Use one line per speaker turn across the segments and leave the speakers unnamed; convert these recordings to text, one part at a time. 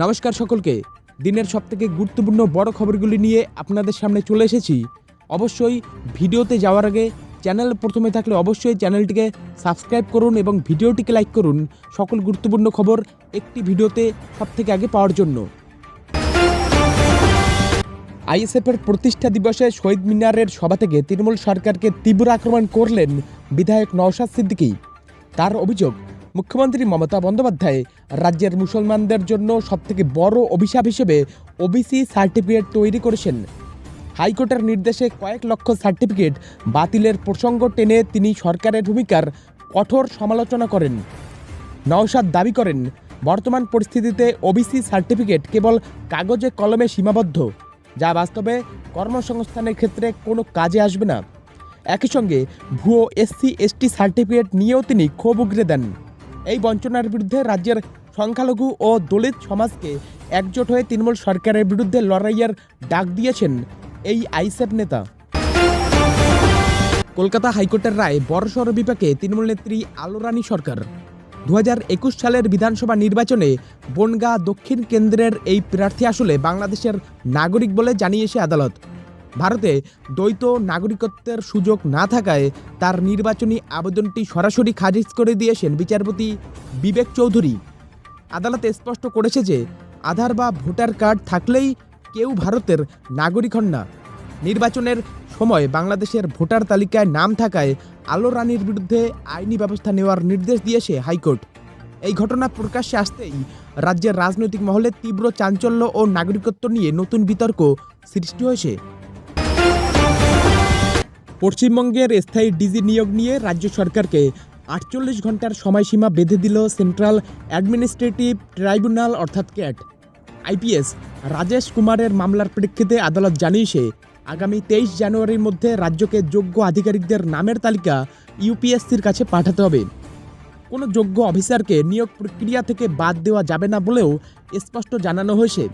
নমস্কার সকলকে। দিনের সবথেকে গুরুত্বপূর্ণ বড় খবরগুলি নিয়ে আপনাদের সামনে চলে এসেছি। অবশ্যই ভিডিওতে যাওয়ার আগে চ্যানেল প্রথমে থাকলে অবশ্যই চ্যানেলটিকে সাবস্ক্রাইব করুন এবং ভিডিওটিকে লাইক করুন। সকল গুরুত্বপূর্ণ খবর একটি ভিডিওতে সবথেকে আগে পাওয়ার জন্য। আইএসএফের প্রতিষ্ঠা দিবসে শহীদ মিনারের সভা থেকে তৃণমূল সরকারকে তীব্র আক্রমণ করলেন বিধায়ক নওশাদ সিদ্দিকী। তার অভিযোগ মুখ্যমন্ত্রী মমতা বন্দ্যোপাধ্যায় রাজ্যের মুসলমানদের জন্য সবথেকে বড় অভিশাপ হিসেবে ওবিসি সার্টিফিকেট তৈরি করেছেন। হাইকোর্টের নির্দেশে কয়েক লক্ষ সার্টিফিকেট বাতিলের প্রসঙ্গ টেনে তিনি সরকারের ভূমিকার কঠোর সমালোচনা করেন। নওশাদ দাবি করেন, বর্তমান পরিস্থিতিতে ওবিসি সার্টিফিকেট কেবল কাগজে কলমে সীমাবদ্ধ, যা বাস্তবে কর্মসংস্থানের ক্ষেত্রে কোনো কাজে আসবে না। একই সঙ্গে ভুয়ো এসসি, এসটি সার্টিফিকেট নিয়েও তিনি ক্ষোভ উগরে দেন। এই বঞ্চনার বিরুদ্ধে রাজ্যের সংখ্যালঘু ও দলিত সমাজকে একজোট হয়ে তৃণমূল সরকারের বিরুদ্ধে লড়াইয়ের ডাক দিয়েছেন এই আইসেফ নেতা। কলকাতা হাইকোর্টের রায় বড়সড় বিপাকে তৃণমূল নেত্রী আলোরানী সরকার। দু একুশ সালের বিধানসভা নির্বাচনে বনগাঁ দক্ষিণ কেন্দ্রের এই প্রার্থী আসলে বাংলাদেশের নাগরিক বলে জানিয়েছে আদালত। ভারতে দ্বৈত নাগরিকত্বের সুযোগ না থাকায় তার নির্বাচনী আবেদনটি সরাসরি খারিজ করে দিয়েছেন বিচারপতি বিবেক চৌধুরী। আদালত স্পষ্ট করেছে যে আধার বা ভোটার কার্ড থাকলেই কেউ ভারতের নাগরিক হন না। নির্বাচনের সময় বাংলাদেশের ভোটার তালিকায় নাম থাকায় আলো রানীর বিরুদ্ধে আইনি ব্যবস্থা নেওয়ার নির্দেশ দিয়েছে হাইকোর্ট। এই ঘটনা প্রকাশ্যে আসতেই রাজ্যের রাজনৈতিক মহলে তীব্র চাঞ্চল্য ও নাগরিকত্ব নিয়ে নতুন বিতর্ক সৃষ্টি হয়েছে। পশ্চিমবঙ্গের স্থায়ী ডিজি নিয়োগ নিয়ে রাজ্য সরকারকে আটচল্লিশ ঘণ্টার সময়সীমা বেঁধে দিল সেন্ট্রাল অ্যাডমিনিস্ট্রেটিভ ট্রাইব্যুনাল, অর্থাৎ ক্যাট। আইপিএস, রাজেশ কুমারের মামলার প্রেক্ষিতে আদালত জানিয়েছে, আগামী তেইশ জানুয়ারির মধ্যে রাজ্যকে যোগ্য আধিকারিকদের নামের তালিকা ইউপিএসসির কাছে পাঠাতে হবে। কোনো যোগ্য অফিসারকে নিয়োগ প্রক্রিয়া থেকে বাদ দেওয়া যাবে না বলেও স্পষ্ট জানানো হয়েছে।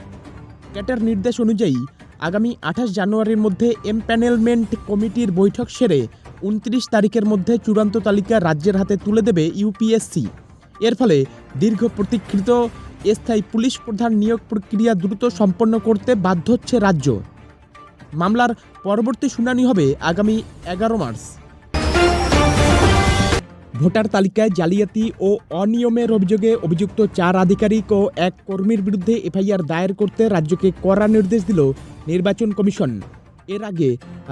ক্যাটের নির্দেশ অনুযায়ী আগামী আঠাশ জানুয়ারির মধ্যে এমপ্যানেলমেন্ট কমিটির বৈঠক সেরে উনত্রিশ তারিখের মধ্যে চূড়ান্ত তালিকা রাজ্যের হাতে তুলে দেবে ইউপিএসসি। এর ফলে দীর্ঘ প্রতীক্ষিত স্থায়ী পুলিশ প্রধান নিয়োগ প্রক্রিয়া দ্রুত সম্পন্ন করতে বাধ্য হচ্ছে রাজ্য। মামলার পরবর্তী শুনানি হবে আগামী এগারো মার্চ। ভোটার তালিকায় জালিয়াতি ও অনিয়মের অভিযোগে অভিযুক্ত চার আধিকারিক ও এক কর্মীর বিরুদ্ধে এফআইআর দায়ের করতে রাজ্যকে কড়া নির্দেশ দিল নির্বাচন কমিশন। এর আগে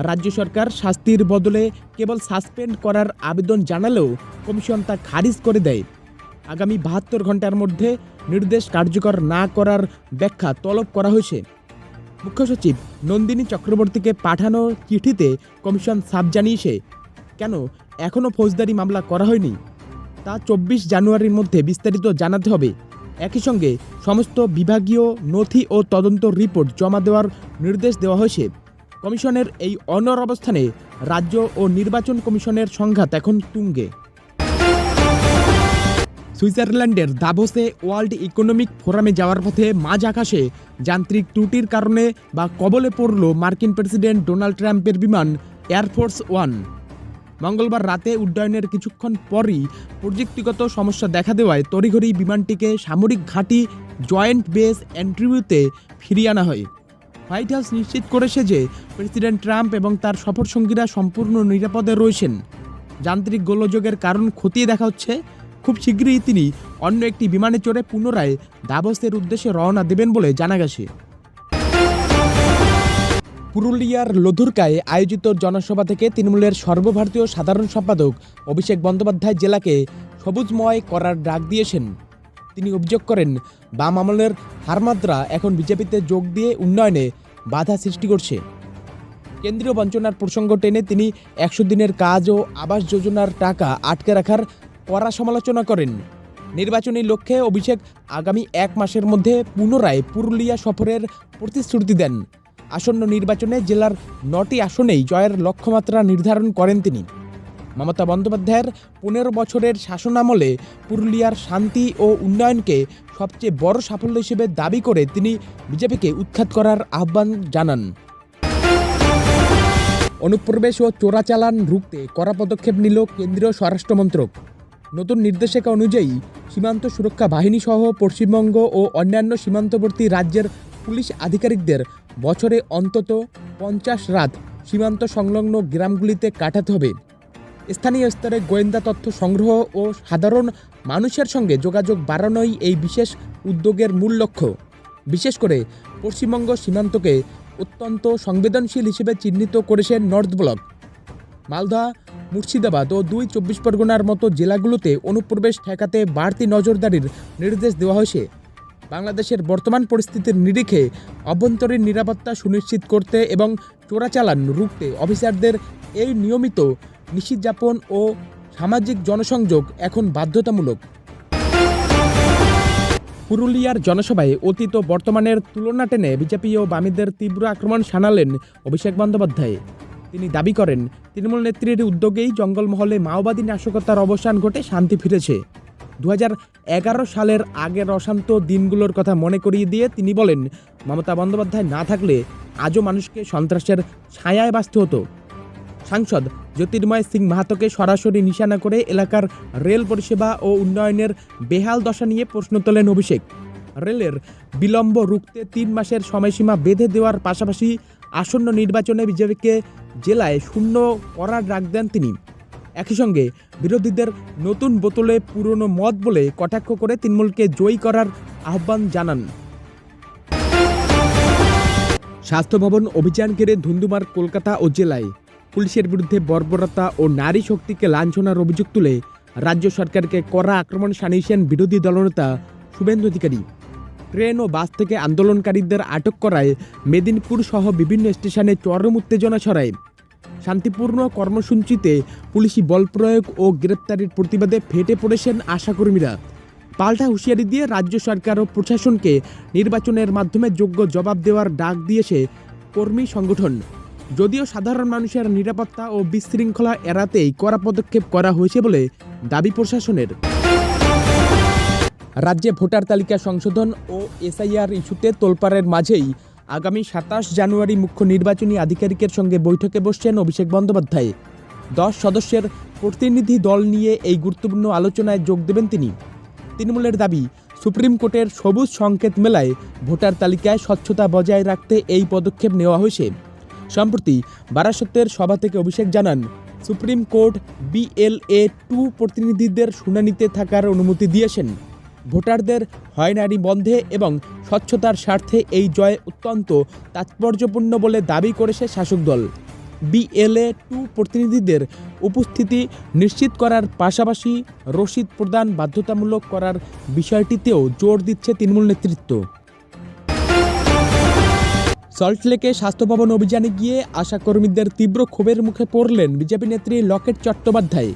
রাজ্য সরকার শাস্তির বদলে কেবল সাসপেন্ড করার আবেদন জানালেও কমিশন তা খারিজ করে দেয়। আগামী বাহাত্তর ঘণ্টার মধ্যে নির্দেশ কার্যকর না করার ব্যাখ্যা তলব করা হয়েছে। মুখ্য সচিব নন্দিনী চক্রবর্তীকে পাঠানো চিঠিতে কমিশন সাব জানিয়েছে কেন? এখনও ফৌজদারি মামলা করা হয়নি? তা চব্বিশ জানুয়ারির মধ্যে বিস্তারিত জানাতে হবে। একই সঙ্গে সমস্ত বিভাগীয় নথি ও তদন্ত রিপোর্ট জমা দেওয়ার নির্দেশ দেওয়া হয়েছে। কমিশনের এই অনর অবস্থানে রাজ্য ও নির্বাচন কমিশনের সংঘাত এখন তুঙ্গে। সুইজারল্যান্ডের দাভোসে ওয়ার্ল্ড ইকোনমিক ফোরামে যাওয়ার পথে মাঝ আকাশে যান্ত্রিক ত্রুটির কারণে বা কবলে পড়ল মার্কিন প্রেসিডেন্ট ডোনাল্ড ট্রাম্পের বিমান এয়ারফোর্স ওয়ান। মঙ্গলবার রাতে উড্ডয়নের কিছুক্ষণ পরই প্রযুক্তিগত সমস্যা দেখা দেওয়ায় তড়িঘড়ি বিমানটিকে সামরিক ঘাঁটি, জয়েন্ট বেস অ্যান্ট্রিবিউতে ফিরিয়ে আনা হয়। হোয়াইট হাউস নিশ্চিত করেছে যে প্রেসিডেন্ট ট্রাম্প এবং তার সফরসঙ্গীরা সম্পূর্ণ নিরাপদে রয়েছেন। যান্ত্রিক গোলযোগের কারণ খতিয়ে দেখা হচ্ছে। খুব শীঘ্রই তিনি অন্য একটি বিমানে চড়ে পুনরায় দাবসের উদ্দেশ্যে রওনা দেবেন বলে জানা গেছে। পুরুলিয়ার লধুরকায় আয়োজিত জনসভা থেকে তৃণমূলের সর্বভারতীয় সাধারণ সম্পাদক অভিষেক বন্দ্যোপাধ্যায় জেলাকে সবুজময় করার ডাক দিয়েছেন। তিনি অভিযোগ করেন, বাম আমলের হারমাদ্রা এখন বিজেপিতে যোগ দিয়ে উন্নয়নে বাধা সৃষ্টি করছে। কেন্দ্রীয় বঞ্চনার প্রসঙ্গ টেনে তিনি একশো দিনের কাজ ও আবাস যোজনার টাকা আটকে রাখার কড়া সমালোচনা করেন। নির্বাচনী লক্ষ্যে অভিষেক আগামী এক মাসের মধ্যে পুনরায় পুরুলিয়া সফরের প্রতিশ্রুতি দেন। আসন্ন নির্বাচনে জেলার নটি আসনেই জয়ের লক্ষ্যমাত্রা নির্ধারণ করেন তিনি। মমতা বন্দ্যোপাধ্যায়ের পনেরো বছরের শাসনামলে পুরুলিয়ার শান্তি ও উন্নয়নকে সবচেয়ে বড় সাফল্য হিসেবে দাবি করে তিনি বিজেপিকে উৎখাত করার আহ্বান জানান। অনুপ্রবেশ ও চোরাচালান রুখতে কড়া পদক্ষেপ নিল কেন্দ্রীয় স্বরাষ্ট্রমন্ত্রক। নতুন নির্দেশিকা অনুযায়ী সীমান্ত সুরক্ষা বাহিনী সহ পশ্চিমবঙ্গ ও অন্যান্য সীমান্তবর্তী রাজ্যের পুলিশ আধিকারিকদের বছরে অন্তত পঞ্চাশ রাত সীমান্ত সংলগ্ন গ্রামগুলিতে কাটাতে হবে। স্থানীয় স্তরে গোয়েন্দা তথ্য সংগ্রহ ও সাধারণ মানুষের সঙ্গে যোগাযোগ বাড়ানোই এই বিশেষ উদ্যোগের মূল লক্ষ্য। বিশেষ করে পশ্চিমবঙ্গ সীমান্তকে অত্যন্ত সংবেদনশীল হিসেবে চিহ্নিত করেছেন নর্থ ব্লক। মালদা, মুর্শিদাবাদ ও দুই চব্বিশ পরগনার মতো জেলাগুলোতে অনুপ্রবেশ ঠেকাতে বাড়তি নজরদারির নির্দেশ দেওয়া হয়েছে। বাংলাদেশের বর্তমান পরিস্থিতির নিরিখে অভ্যন্তরীণ নিরাপত্তা সুনিশ্চিত করতে এবং চোরাচালান রুখতে অফিসারদের এই নিয়মিত নিষিদ্ধযাপন ও সামাজিক জনসংযোগ এখন বাধ্যতামূলক। পুরুলিয়ার জনসভায় অতীত বর্তমানের তুলনা টেনে বিজেপি ও বামীদের তীব্র আক্রমণ শানালেন অভিষেক বন্দ্যোপাধ্যায়। তিনি দাবি করেন, তৃণমূল নেত্রীর উদ্যোগেই জঙ্গলমহলে মাওবাদী নাশকতার অবসান ঘটে শান্তি ফিরেছে। দু সালের আগের অশান্ত দিনগুলোর কথা মনে করিয়ে দিয়ে তিনি বলেন, মমতা বন্দ্যোপাধ্যায় না থাকলে আজও মানুষকে সন্ত্রাসের ছায়ায় বাঁচতে হতো। সাংসদ জ্যোতির্ময় সিং মাহাতোকে সরাসরি নিশানা করে এলাকার রেল পরিষেবা ও উন্নয়নের বেহাল দশা নিয়ে প্রশ্ন তোলেন অভিষেক। রেলের বিলম্ব রুখতে তিন মাসের সময়সীমা বেঁধে দেওয়ার পাশাপাশি আসন্ন নির্বাচনে বিজেপিকে জেলায় শূন্য করার ডাক দেন তিনি। একই সঙ্গে বিরোধীদের নতুন বোতলে পুরনো মদ বলে কটাক্ষ করে তৃণমূলকে জয়ী করার আহ্বান জানান। স্বাস্থ্য ভবন অভিযান ঘিরে ধুন্ধুমার কলকাতা ও জেলায় পুলিশের বিরুদ্ধে বর্বরতা ও নারী শক্তিকে লাঞ্ছনার অভিযোগ তুলে রাজ্য সরকারকে কড়া আক্রমণ শানিয়েছেন বিরোধী দলনেতা শুভেন্দু অধিকারী। ট্রেন ও বাস থেকে আন্দোলনকারীদের আটক করায় মেদিনীপুর সহ বিভিন্ন স্টেশনে চরম উত্তেজনা ছড়ায়। শান্তিপূর্ণ কর্মসূচিতে পুলিশি বল প্রয়োগ ও গ্রেপ্তারির প্রতিবাদে ফেটে পড়েছেন আশাকর্মীরা। পাল্টা হুঁশিয়ারি দিয়ে রাজ্য সরকার ও প্রশাসনকে নির্বাচনের মাধ্যমে যোগ্য জবাব দেওয়ার ডাক দিয়েছে কর্মী সংগঠন। যদিও সাধারণ মানুষের নিরাপত্তা ও বিশৃঙ্খলা এড়াতেই কড়া পদক্ষেপ করা হয়েছে বলে দাবি প্রশাসনের। রাজ্যে ভোটার তালিকা সংশোধন ও এসআইআর ইস্যুতে তোলপাড়ের মাঝেই আগামী সাতাশ জানুয়ারি মুখ্য নির্বাচনী আধিকারিকের সঙ্গে বৈঠকে বসছেন অভিষেক বন্দ্যোপাধ্যায়। দশ সদস্যের প্রতিনিধি দল নিয়ে এই গুরুত্বপূর্ণ আলোচনায় যোগ দেবেন তিনি। তৃণমূলের দাবি, সুপ্রিম কোর্টের সবুজ সংকেত মেলায় ভোটার তালিকায় স্বচ্ছতা বজায় রাখতে এই পদক্ষেপ নেওয়া হয়েছে। সম্প্রতি বারাসতের সভা থেকে অভিষেক জানান, সুপ্রিম কোর্ট বিএলএ টু প্রতিনিধিদের শুনানিতে থাকার অনুমতি দিয়েছেন। ভোটারদের হয়রানি বন্ধে এবং স্বচ্ছতার স্বার্থে এই জয় অত্যন্ত তাৎপর্যপূর্ণ বলে দাবি করেছে শাসক দল। বিএলএ টু প্রতিনিধিদের উপস্থিতি নিশ্চিত করার পাশাপাশি রসিদ প্রদান বাধ্যতামূলক করার বিষয়টিতেও জোর দিচ্ছে তৃণমূল নেতৃত্ব। সল্টলেকে স্বাস্থ্য ভবন অভিযানে গিয়ে আশাকর্মীদের তীব্র ক্ষোভের মুখে পড়লেন বিজেপি নেত্রী লকেট চট্টোপাধ্যায়।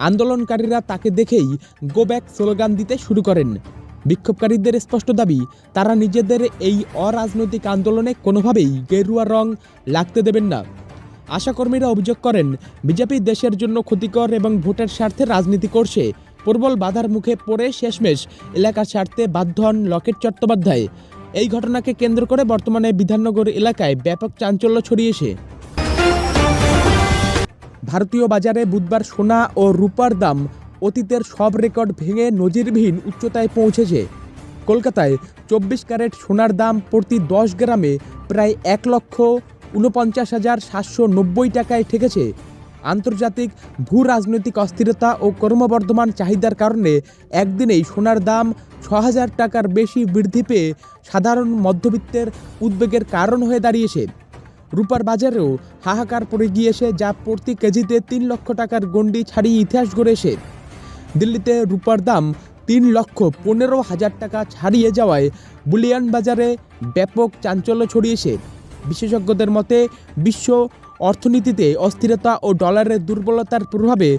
আন্দোলনকারীরা তাকে দেখেই গো ব্যাক স্লোগান দিতে শুরু করেন। বিক্ষোভকারীদের স্পষ্ট দাবি, তারা নিজেদের এই অরাজনৈতিক আন্দোলনে কোনোভাবেই গেরুয়া রং লাগতে দেবেন না। আশাকর্মীরা অভিযোগ করেন, বিজেপি দেশের জন্য ক্ষতিকর এবং ভোটের স্বার্থে রাজনীতি করছে। প্রবল বাধার মুখে পড়ে শেষমেশ এলাকার স্বার্থে বাধ্য হন লকেট চট্টোপাধ্যায়। এই ঘটনাকে কেন্দ্র করে বর্তমানে বিধাননগর এলাকায় ব্যাপক চাঞ্চল্য ছড়িয়েছে ভারতীয় বাজারে বুধবার সোনা ও রূপার দাম অতীতের সব রেকর্ড ভেঙে নজিরবিহীন উচ্চতায় পৌঁছেছে। কলকাতায় চব্বিশ ক্যারেট সোনার দাম প্রতি দশ গ্রামে প্রায় এক লক্ষ উনপঞ্চাশ হাজার সাতশো নব্বই টাকায় ঠেকেছে। আন্তর্জাতিক ভূ রাজনৈতিক অস্থিরতা ও ক্রমবর্ধমান চাহিদার কারণে একদিনেই সোনার দাম ছ হাজার টাকার বেশি বৃদ্ধি পেয়ে সাধারণ মধ্যবিত্তের উদ্বেগের কারণ হয়ে দাঁড়িয়েছে। রূপার বাজারেও হাহাকার পড়ে গিয়েছে যা প্রতি কেজিতে তিন লক্ষ টাকার গণ্ডি ছাড়িয়ে ইতিহাস গড়েছে দিল্লিতে রূপার দাম তিন লক্ষ পনেরো হাজার টাকা ছাড়িয়ে যাওয়ায় বুলিয়ান বাজারে ব্যাপক চাঞ্চল্য ছড়িয়েছে। বিশেষজ্ঞদের মতে, বিশ্ব অর্থনীতিতে অস্থিরতা ও ডলারের দুর্বলতার প্রভাবে